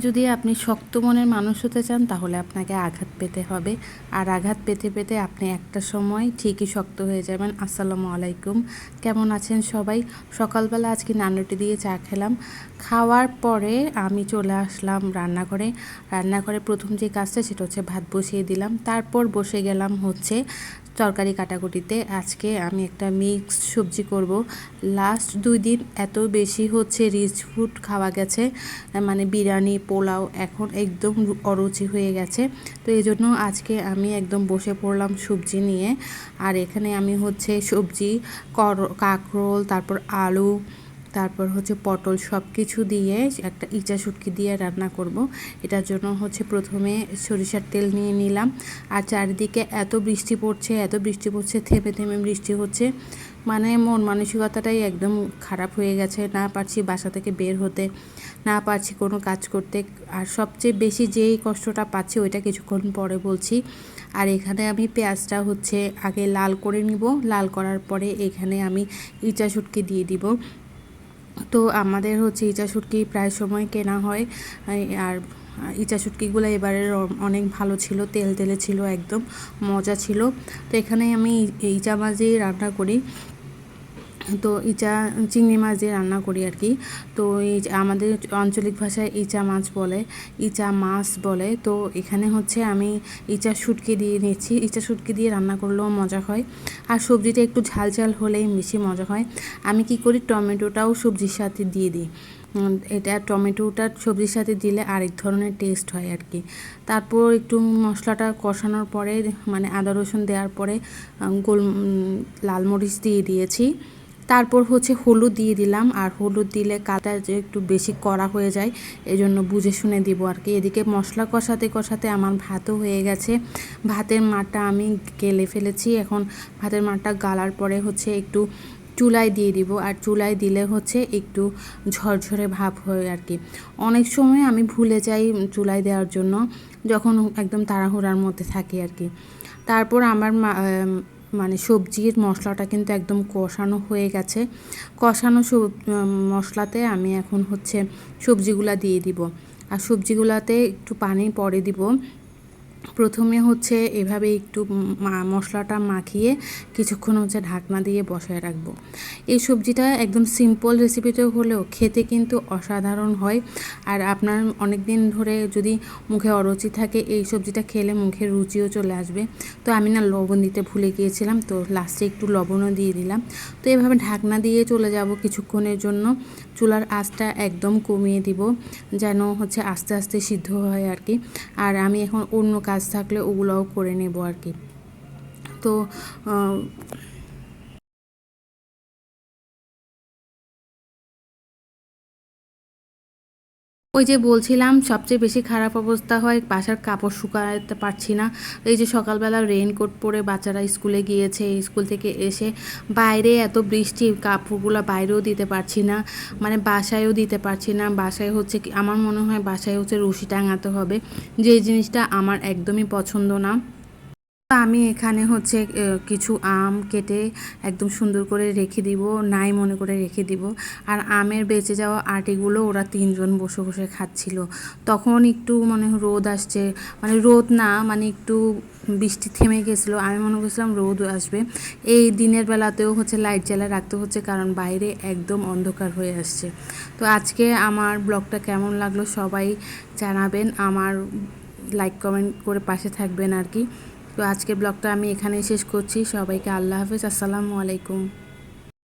যদি আপনি শক্ত মনের মানুষ হতে চান, তাহলে আপনাকে আঘাত পেতে হবে। আর আঘাত পেতে পেতে আপনি একটা সময় ঠিকই শক্ত হয়ে যাবেন। আসসালামু আলাইকুম। কেমন আছেন সবাই? সকালবেলা আজকে নানুটি দিয়ে চা খেলাম। খাওয়ার পরে আমি চলে আসলাম রান্নাঘরে। রান্নাঘরে প্রথম যে কাজটা, সেটা হচ্ছে ভাত বসিয়ে দিলাম। তারপর বসে গেলাম হচ্ছে তরকারি কাটাকুটিতে। আজকে আমি একটা মিক্স সবজি করব। লাস্ট দুই দিন এত বেশি হচ্ছে রিচ ফুড খাওয়া গেছে। মানে বিরিয়ানি পোলাও এখন একদম অরুচি হয়ে গেছে। তো এই জন্য আজকে আমি একদম বসে পড়লাম সবজি নিয়ে। আর এখানে আমি হচ্ছে সবজি, কর, কাঁকরোল, তারপর আলু, তারপর হচ্ছে পটল সব কিছু দিয়ে একটা ইচা শুটকি দিয়ে রান্না করব। এটার জন্য হচ্ছে প্রথমে সরিষার তেল নিয়ে নিলাম। আর চারিদিকে এত বৃষ্টি পড়ছে, এত বৃষ্টি পড়ছে, থেমে থেমে বৃষ্টি হচ্ছে। মানে মন মানসিকতাটাই একদম খারাপ হয়ে গেছে। না পারছি বাসা থেকে বের হতে, না পারছি কোনো কাজ করতে। আর সবচেয়ে বেশি যেই কষ্টটা পাচ্ছি ওইটা কিছুক্ষণ পরে বলছি। আর এখানে আমি পেঁয়াজটা হচ্ছে আগে লাল করে নিব। লাল করার পরে এখানে আমি ইচা শুটকি দিয়ে দিব। তো আমাদের হচ্ছে ইচা শুটকি প্রায় সময় কেনা হয়। আর ইচা শুটকিগুলো এবারের অনেক ভালো ছিল। তেল তেলে ছিল একদম, মজা ছিল। তো এখানে আমি ইচা দিয়ে রান্না করি। তো ইচা, চিংড়ি মাছ দিয়ে রান্না করি আর কি। তো এই আমাদের আঞ্চলিক ভাষায় ইচা মাছ বলে, ইচা মাছ বলে। তো এখানে হচ্ছে আমি ইচা শুটকি দিয়ে নিচ্ছি। ইচা শুটকি দিয়ে রান্না করলেও মজা হয়। আর সবজিটা একটু ঝাল ঝাল হলেই বেশি মজা হয়। আমি কি করি, টমেটোটাও সবজির সাথে দিয়ে দিই। এটা টমেটোটা সবজির সাথে দিলে আরেক ধরনের টেস্ট হয় আর কি। তারপর একটু মশলাটা কষানোর পরে মানে আদা রসুন দেওয়ার পরে গোল লাল মরিচ দিয়ে দিয়েছি। তারপর হচ্ছে হলুদ দিয়ে দিলাম, আর হলুদ দিলে কাটা যে একটু বেশি কড়া হয়ে যায় এই জন্য বুঝে শুনে দিব আর কি। এদিকে মশলা কষাতে কষাতে আমার ভাতও হয়ে গেছে। ভাতের মাঠটা আমি গেলে ফেলেছি, এখন ভাতের মাঠটা গালার পরে হচ্ছে একটু চুলায় দিয়ে দিব, আর চুলায় দিলে হচ্ছে একটু ঝরঝরে ভাব হয় আর কি। অনেক সময় আমি ভুলে যাই চুলায় দেওয়ার জন্য, যখন একদম তাড়াহুড়ার মধ্যে থাকি আর কি। তারপর আমার মানে সবজির মশলাটা কিন্তু একদম কষানো হয়ে গেছে। কষানো মশলাতে আমি এখন হচ্ছে সবজিগুলা দিয়ে দিব। আর সবজিগুলাতে একটু পানি পরে দিব। প্রথমে হচ্ছে এভাবে একটু মশলাটা মাখিয়ে কিছুক্ষণ হচ্ছে ঢাকনা দিয়ে বসায় রাখব। এই সবজিটা একদম সিম্পল রেসিপিতেও হলেও খেতে কিন্তু অসাধারণ হয়। আর আপনার অনেক দিন ধরে যদি মুখে অরুচি থাকে, এই সবজিটা খেলে মুখে রুচিও চলে আসবে। তো আমি না লবণ দিতে ভুলে গিয়েছিলাম, তো লাস্টে একটু লবণও দিয়ে দিলাম। তো এভাবে ঢাকনা দিয়ে চলে যাব কিছুক্ষণের জন্য। চুলার আঁচটা একদম কমিয়ে দিব, যেন হচ্ছে আস্তে আস্তে সিদ্ধ হয় আর কি। আর আমি এখন অন্য কাজ থাকলে ওগুলোও করে নেব আর কি। তো ওই যে বলছিলাম, সবচেয়ে বেশি খারাপ অবস্থা হয় বাসার কাপড় শুকাতে পারছি না। এই যে সকালবেলা রেইনকোট পরে বাচ্চারা স্কুলে গিয়েছে, স্কুল থেকে এসে বাইরে এত বৃষ্টি, কাপড়গুলো বাইরেও দিতে পারছি না মানে বাসায়ও দিতে পারছি না। বাসায় হচ্ছে আমার মনে হয় বাসায় হচ্ছে রশি টাঙাতে হবে। যে জিনিসটা আমার একদমই পছন্দ না। আমি এখানে হচ্ছে কিছু আম কেটে একদম সুন্দর করে রেখে দিব, নাই মনে করে রেখে দিব। আর আমের বেঁচে যাওয়া আটিগুলো ওরা তিনজন বসে বসে খাচ্ছিল। তখন একটু মানে রোদ আসছে মানে রোদ না মানে একটু বৃষ্টি থেমে গেছিল। আমি মনে করছিলাম রোদ আসবে। এই দিনের বেলাতেও হচ্ছে লাইট জ্বালা রাখতে হচ্ছে, কারণ বাইরে একদম অন্ধকার হয়ে আসছে। তো আজকে আমার ব্লগটা কেমন লাগল সবাই জানাবেন। আমার লাইক কমেন্ট করে পাশে থাকবেন আর কি। তো আজকের ব্লগটা আমি এখানেই শেষ করছি। সবাইকে আল্লাহ হাফেজ। আসসালামু আলাইকুম।